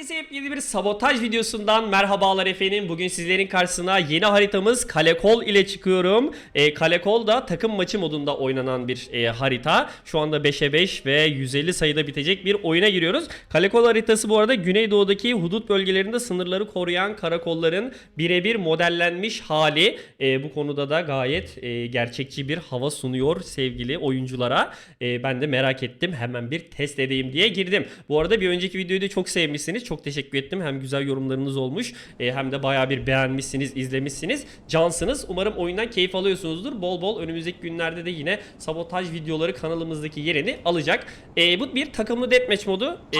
Herkese yepyeni bir sabotaj videosundan merhabalar efendim. Bugün sizlerin karşısına yeni haritamız Kalekol ile çıkıyorum. E, Kalekol da takım maçı modunda oynanan bir e, harita. Şu anda 5'e 5 ve 150 sayıda bitecek bir oyuna giriyoruz. Kalekol haritası bu arada Güneydoğu'daki hudut bölgelerinde sınırları koruyan karakolların birebir modellenmiş hali. E, bu konuda da gayet e, gerçekçi bir hava sunuyor sevgili oyunculara. E, ben de merak ettim. Hemen bir test edeyim diye girdim. Bu arada bir önceki videoyu da çok sevmişsiniz. Çok teşekkür ettim. Hem güzel yorumlarınız olmuş e, hem de bayağı bir beğenmişsiniz, izlemişsiniz. Cansınız. Umarım oyundan keyif alıyorsunuzdur. Bol bol önümüzdeki günlerde de yine sabotaj videoları kanalımızdaki yerini alacak. E, bu bir takımlı deathmatch modu. E,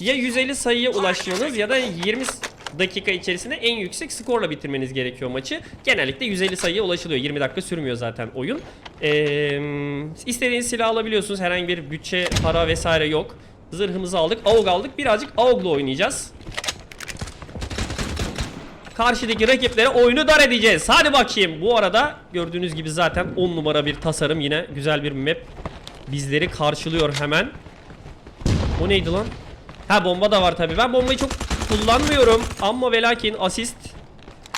ya 150 sayıya ulaşmanız ya da 20 dakika içerisinde en yüksek skorla bitirmeniz gerekiyor maçı. Genellikle 150 sayıya ulaşılıyor. 20 dakika sürmüyor zaten oyun. Ee, istediğiniz silah alabiliyorsunuz. Herhangi bir bütçe, para vesaire yok. Zırhımızı aldık. AUG aldık. Birazcık AUG'la oynayacağız. Karşıdaki rakiplere oyunu dar edeceğiz. Hadi bakayım. Bu arada gördüğünüz gibi zaten 10 numara bir tasarım. Yine güzel bir map bizleri karşılıyor hemen. O neydi lan? Ha bomba da var tabi. Ben bombayı çok kullanmıyorum. Ama ve lakin asist.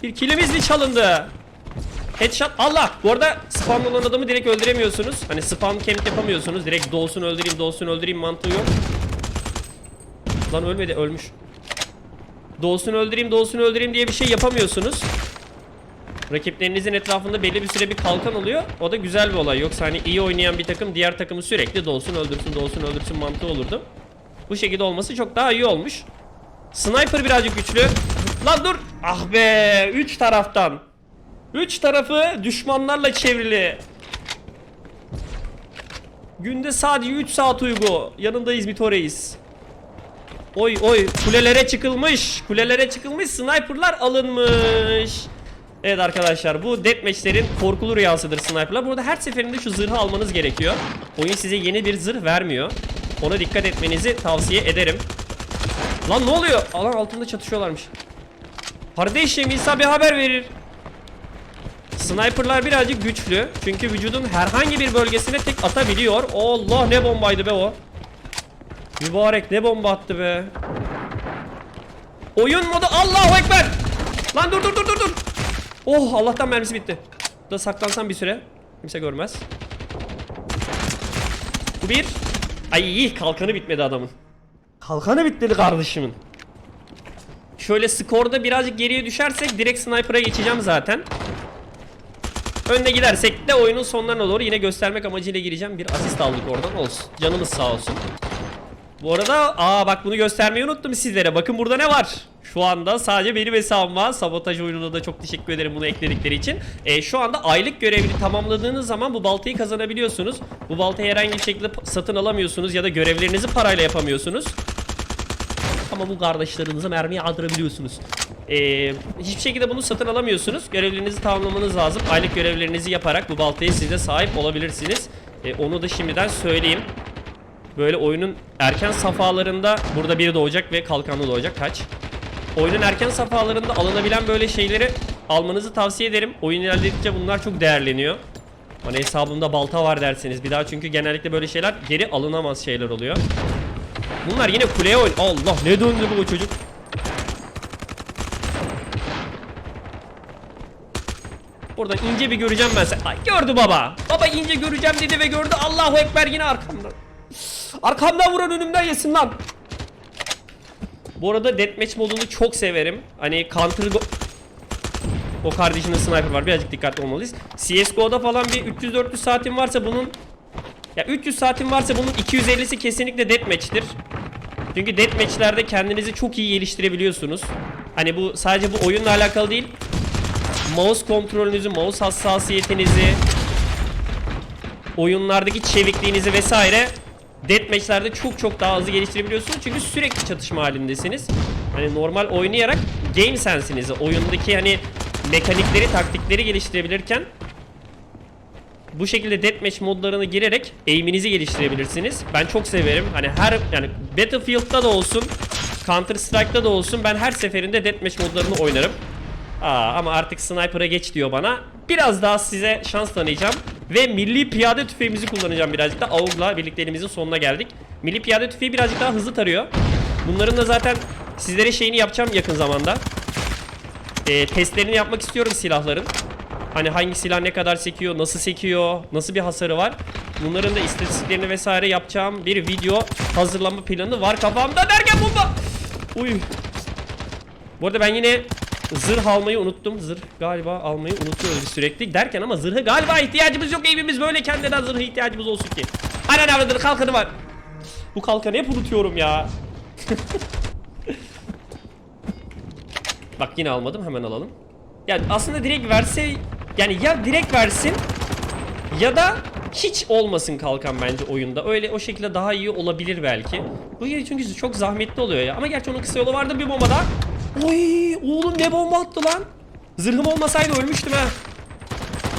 Bir kilimiz mi çalındı? Headshot. Allah! Bu arada spam olan adamı direkt öldüremiyorsunuz. Hani spam camp yapamıyorsunuz. Direkt doğsun öldüreyim, doğsun öldüreyim mantığı yok. Lan ölmedi, ölmüş. Doğsun öldüreyim, doğsun öldüreyim diye bir şey yapamıyorsunuz. Rakiplerinizin etrafında belli bir süre bir kalkan oluyor. O da güzel bir olay. Yoksa hani iyi oynayan bir takım diğer takımı sürekli doğsun öldürsün, doğsun öldürsün mantığı olurdu. Bu şekilde olması çok daha iyi olmuş. Sniper birazcık güçlü. Lan dur. Ah be. Üç taraftan. Üç tarafı düşmanlarla çevrili. Günde sadece 3 saat uygu. Yanındayız Mitoreis. Oy oy kulelere çıkılmış. Kulelere çıkılmış sniperlar alınmış. Evet arkadaşlar bu deathmatchlerin korkulu rüyasıdır sniperlar. Burada her seferinde şu zırhı almanız gerekiyor. Oyun size yeni bir zırh vermiyor. Ona dikkat etmenizi tavsiye ederim. Lan ne oluyor? Alan altında çatışıyorlarmış. Kardeşim İsa bir haber verir. Sniperlar birazcık güçlü. Çünkü vücudun herhangi bir bölgesine tek atabiliyor. Allah ne bombaydı be o. Mübarek ne bomba attı be. Oyun modu Allahu Ekber. Lan dur dur dur dur dur. Oh Allah'tan mermisi bitti. Da saklansam bir süre. Kimse görmez. Bu bir. Ay kalkanı bitmedi adamın. Kalkanı bitmedi kardeşimin. Şöyle skorda birazcık geriye düşersek direkt sniper'a geçeceğim zaten. Önde gidersek de oyunun sonlarına doğru yine göstermek amacıyla gireceğim. Bir asist aldık oradan olsun. Canımız sağ olsun. Bu arada aa bak bunu göstermeyi unuttum sizlere. Bakın burada ne var? Şu anda sadece benim hesabım var. Sabotaj oyununa da çok teşekkür ederim bunu ekledikleri için. E, şu anda aylık görevini tamamladığınız zaman bu baltayı kazanabiliyorsunuz. Bu baltayı herhangi bir şekilde satın alamıyorsunuz ya da görevlerinizi parayla yapamıyorsunuz. Ama bu kardeşlerinize mermiyi aldırabiliyorsunuz. Ee, hiçbir şekilde bunu satın alamıyorsunuz. Görevlerinizi tamamlamanız lazım. Aylık görevlerinizi yaparak bu baltaya siz de sahip olabilirsiniz. Ee, onu da şimdiden söyleyeyim. Böyle oyunun erken safhalarında burada biri doğacak ve kalkanlı doğacak. Kaç? Oyunun erken safhalarında alınabilen böyle şeyleri almanızı tavsiye ederim. Oyun ilerledikçe bunlar çok değerleniyor. Hani hesabımda balta var derseniz bir daha çünkü genellikle böyle şeyler geri alınamaz şeyler oluyor. Bunlar yine kuleye oyun. Allah ne döndü bu çocuk? Buradan ince bir göreceğim ben sen. Ay gördü baba. Baba ince göreceğim dedi ve gördü. Allahu ekber yine arkamdan. Arkamdan vuran önümden yesin lan. Bu arada deathmatch modunu çok severim. Hani counter o kardeşinin sniper var. Birazcık dikkatli olmalıyız. CSGO'da falan bir 300-400 saatin varsa bunun ya 300 saatin varsa bunun 250'si kesinlikle deathmatch'tir. Çünkü deathmatch'lerde kendinizi çok iyi geliştirebiliyorsunuz. Hani bu sadece bu oyunla alakalı değil. Mouse kontrolünüzü, mouse hassasiyetinizi, oyunlardaki çevikliğinizi vesaire deathmatch'lerde çok çok daha hızlı geliştirebiliyorsunuz. Çünkü sürekli çatışma halindesiniz. Hani normal oynayarak game sense'inizi, oyundaki hani mekanikleri, taktikleri geliştirebilirken bu şekilde deathmatch modlarını girerek aim'inizi geliştirebilirsiniz. Ben çok severim. Hani her yani Battlefield'da da olsun, Counter Strike'da da olsun ben her seferinde deathmatch modlarını oynarım. Aa, ama artık sniper'a geç diyor bana. Biraz daha size şans tanıyacağım. Ve milli piyade tüfeğimizi kullanacağım birazcık da. AUG'la birlikte elimizin sonuna geldik. Milli piyade tüfeği birazcık daha hızlı tarıyor. Bunların da zaten Sizlere şeyini yapacağım yakın zamanda. Ee, testlerini yapmak istiyorum silahların. Hani hangi silah ne kadar sekiyor, nasıl sekiyor, nasıl bir hasarı var. Bunların da istatistiklerini vesaire yapacağım bir video hazırlama planı var kafamda derken bomba. Uy. Bu arada ben yine zırh almayı unuttum. Zırh galiba almayı unutuyoruz biz sürekli derken ama zırhı galiba ihtiyacımız yok. Evimiz böyle kendine zırhı ihtiyacımız olsun ki. Aynen avradır kalkanı var. Bu kalkanı hep unutuyorum ya. Bak yine almadım hemen alalım. Yani aslında direkt verse yani ya direkt versin ya da hiç olmasın kalkan bence oyunda. Öyle o şekilde daha iyi olabilir belki. Bu yeri çünkü çok zahmetli oluyor ya. Ama gerçi onun kısa yolu vardı bir bomba daha. Oy oğlum ne bomba attı lan. Zırhım olmasaydı ölmüştüm ha.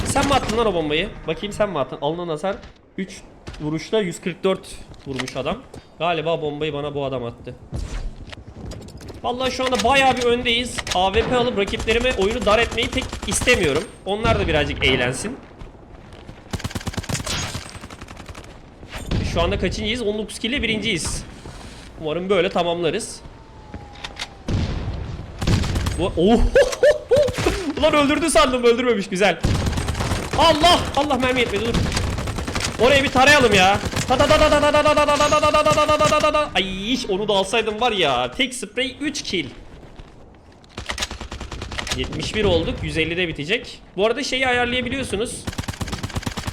Sen mi attın lan o bombayı? Bakayım sen mi attın? Alınan hasar 3 vuruşta 144 vurmuş adam. Galiba bombayı bana bu adam attı. Vallahi şu anda bayağı bir öndeyiz. AWP alıp rakiplerime oyunu dar etmeyi pek istemiyorum. Onlar da birazcık eğlensin. Şu anda kaçıncıyız? 19 kill ile birinciyiz. Umarım böyle tamamlarız. Bu... Ulan öldürdü sandım öldürmemiş güzel. Allah! Allah mermi yetmedi dur. Orayı bir tarayalım ya. Ay onu da alsaydım var ya. Tek sprey 3 kill. 71 olduk. 150'de bitecek. Bu arada şeyi ayarlayabiliyorsunuz.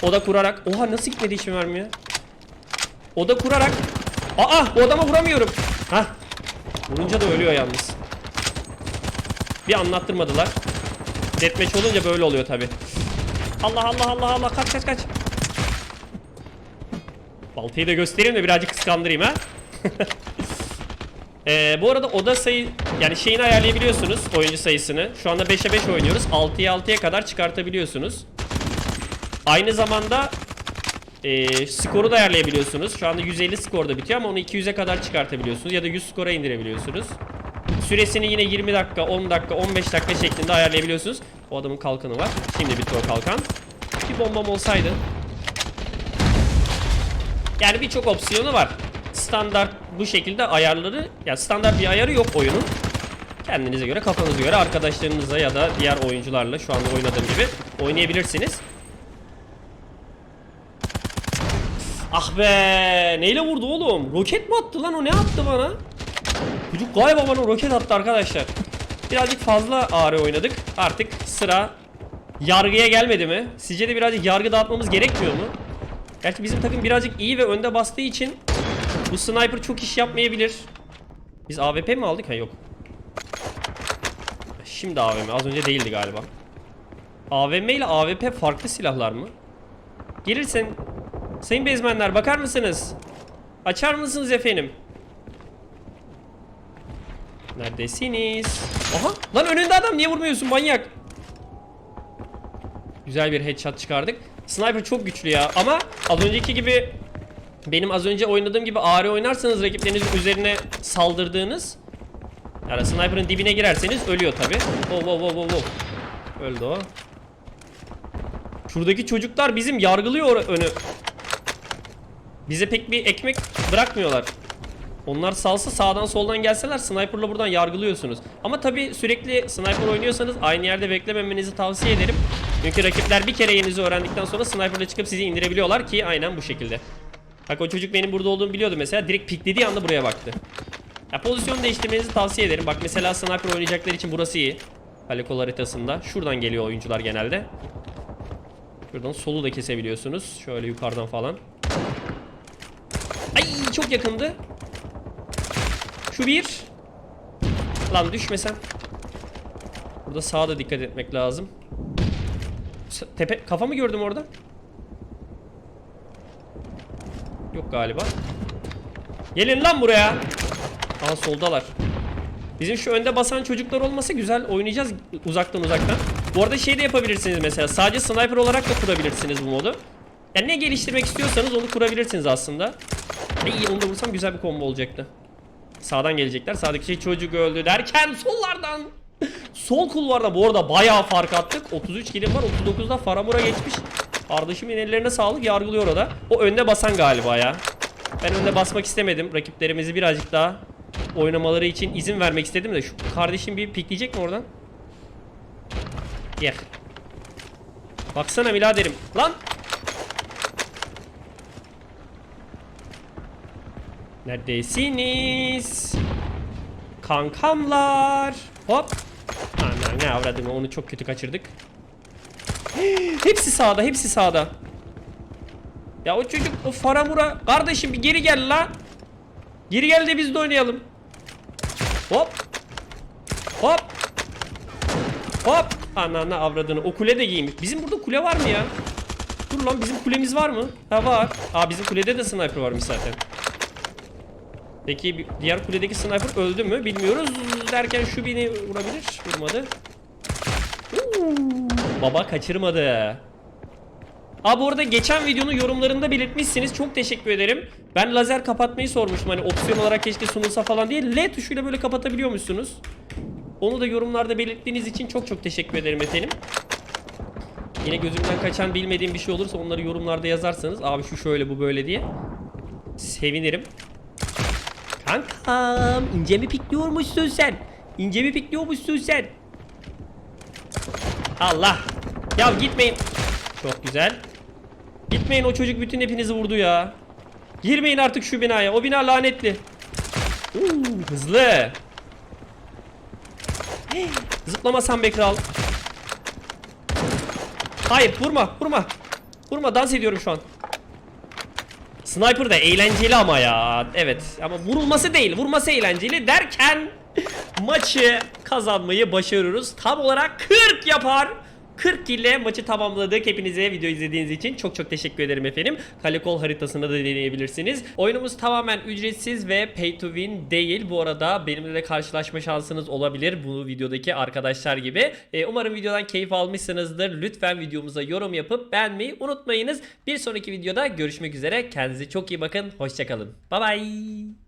Oda kurarak. Oha nasıl gitmedi hiç mermi ya? Oda kurarak. Aa bu adama vuramıyorum. Hah. Vurunca da ölüyor yalnız. Bir anlattırmadılar. Deathmatch olunca böyle oluyor tabi. Allah Allah Allah Allah kaç kaç kaç. Baltayı da göstereyim de birazcık kıskandırayım ha. Ee, bu arada oda sayı yani şeyini ayarlayabiliyorsunuz oyuncu sayısını. Şu anda 5'e 5 oynuyoruz. 6'ya 6'ya kadar çıkartabiliyorsunuz. Aynı zamanda ee, skoru da ayarlayabiliyorsunuz. Şu anda 150 skorda bitiyor ama onu 200'e kadar çıkartabiliyorsunuz ya da 100 skora indirebiliyorsunuz. Süresini yine 20 dakika, 10 dakika, 15 dakika şeklinde ayarlayabiliyorsunuz. O adamın kalkanı var. Şimdi bitti o kalkan. Bir bombam olsaydı. Yani birçok opsiyonu var. Standart bu şekilde ayarları, ya standart bir ayarı yok oyunun. Kendinize göre, kafanıza göre arkadaşlarınızla ya da diğer oyuncularla şu anda oynadığım gibi oynayabilirsiniz. Ah be, neyle vurdu oğlum? Roket mi attı lan o? Ne attı bana? Çocuk galiba bana roket attı arkadaşlar. Birazcık fazla ağrı oynadık. Artık sıra yargıya gelmedi mi? Sizce de birazcık yargı dağıtmamız gerekmiyor mu? Gerçi bizim takım birazcık iyi ve önde bastığı için bu sniper çok iş yapmayabilir. Biz AWP mi aldık? Ha yok. Şimdi AVM. Az önce değildi galiba. AVM ile AWP farklı silahlar mı? Gelirsen Sayın bezmenler bakar mısınız? Açar mısınız efendim? Neredesiniz? Aha lan önünde adam niye vurmuyorsun manyak? Güzel bir headshot çıkardık. Sniper çok güçlü ya ama az önceki gibi benim az önce oynadığım gibi AR oynarsanız rakiplerinizin üzerine saldırdığınız yani sniper'ın dibine girerseniz ölüyor tabi. Wow wow wow wow wow. Öldü o. Şuradaki çocuklar bizim yargılıyor önü. Bize pek bir ekmek bırakmıyorlar. Onlar salsa sağdan soldan gelseler sniper'la buradan yargılıyorsunuz. Ama tabi sürekli sniper oynuyorsanız aynı yerde beklememenizi tavsiye ederim. Çünkü rakipler bir kere yerinizi öğrendikten sonra sniper'la çıkıp sizi indirebiliyorlar ki aynen bu şekilde. Bak o çocuk benim burada olduğumu biliyordu mesela. Direkt piklediği anda buraya baktı. Ya pozisyon değiştirmenizi tavsiye ederim. Bak mesela sniper oynayacaklar için burası iyi. Halekol haritasında. Şuradan geliyor oyuncular genelde. Şuradan solu da kesebiliyorsunuz. Şöyle yukarıdan falan. Ay çok yakındı. Şu bir. Lan düşmesem. Burada sağa da dikkat etmek lazım. Tepe kafa mı gördüm orada? Yok galiba. Gelin lan buraya. Aha soldalar. Bizim şu önde basan çocuklar olmasa güzel oynayacağız uzaktan uzaktan. Bu arada şey de yapabilirsiniz mesela. Sadece sniper olarak da kurabilirsiniz bu modu. Yani ne geliştirmek istiyorsanız onu kurabilirsiniz aslında. İyi onu da vursam güzel bir combo olacaktı. Sağdan gelecekler. Sağdaki şey çocuk öldü derken sollardan. Sol kulvarda bu arada bayağı fark attık. 33 kilim var. 39'da Faramura geçmiş. Kardeşimin ellerine sağlık yargılıyor o da. O önde basan galiba ya. Ben önde basmak istemedim. Rakiplerimizi birazcık daha oynamaları için izin vermek istedim de şu kardeşim bir pikleyecek mi oradan? Gel. Baksana biraderim. Lan! Neredesiniz? Kankamlar. Hop. Aman ne avradım onu çok kötü kaçırdık. hepsi sağda, hepsi sağda. Ya o çocuk o Faramura kardeşim bir geri gel la. Geri gel de biz de oynayalım. Hop. Hop. Hop. Ananı avradını. O kule de giymiş. Bizim burada kule var mı ya? Dur lan bizim kulemiz var mı? Ha var. Aa bizim kulede de sniper varmış zaten. Peki diğer kuledeki sniper öldü mü bilmiyoruz derken şu beni vurabilir. Vurmadı. Baba kaçırmadı. Aa bu arada geçen videonun yorumlarında belirtmişsiniz. Çok teşekkür ederim. Ben lazer kapatmayı sormuştum. Hani opsiyon olarak keşke sunulsa falan diye. L tuşuyla böyle kapatabiliyormuşsunuz. Onu da yorumlarda belirttiğiniz için çok çok teşekkür ederim efendim. Yine gözümden kaçan bilmediğim bir şey olursa onları yorumlarda yazarsanız abi şu şöyle bu böyle diye sevinirim. Kankam ince mi pikliyormuşsun sen? İnce mi pikliyormuşsun sen? Allah. Ya gitmeyin. Çok güzel. Gitmeyin o çocuk bütün hepinizi vurdu ya. Girmeyin artık şu binaya. O bina lanetli. Uuu, hızlı. Hey, Zıplamasam be kral. Hayır vurma vurma. Vurma dans ediyorum şu an. Sniper da eğlenceli ama ya. Evet ama vurulması değil vurması eğlenceli derken maçı kazanmayı başarıyoruz. Tam olarak 40 yapar. 40 ile maçı tamamladık. Hepinize video izlediğiniz için çok çok teşekkür ederim efendim. Kalekol haritasında da deneyebilirsiniz. Oyunumuz tamamen ücretsiz ve pay to win değil. Bu arada benimle de karşılaşma şansınız olabilir. Bu videodaki arkadaşlar gibi. Ee, umarım videodan keyif almışsınızdır. Lütfen videomuza yorum yapıp beğenmeyi unutmayınız. Bir sonraki videoda görüşmek üzere. Kendinize çok iyi bakın. Hoşçakalın. Bye bye.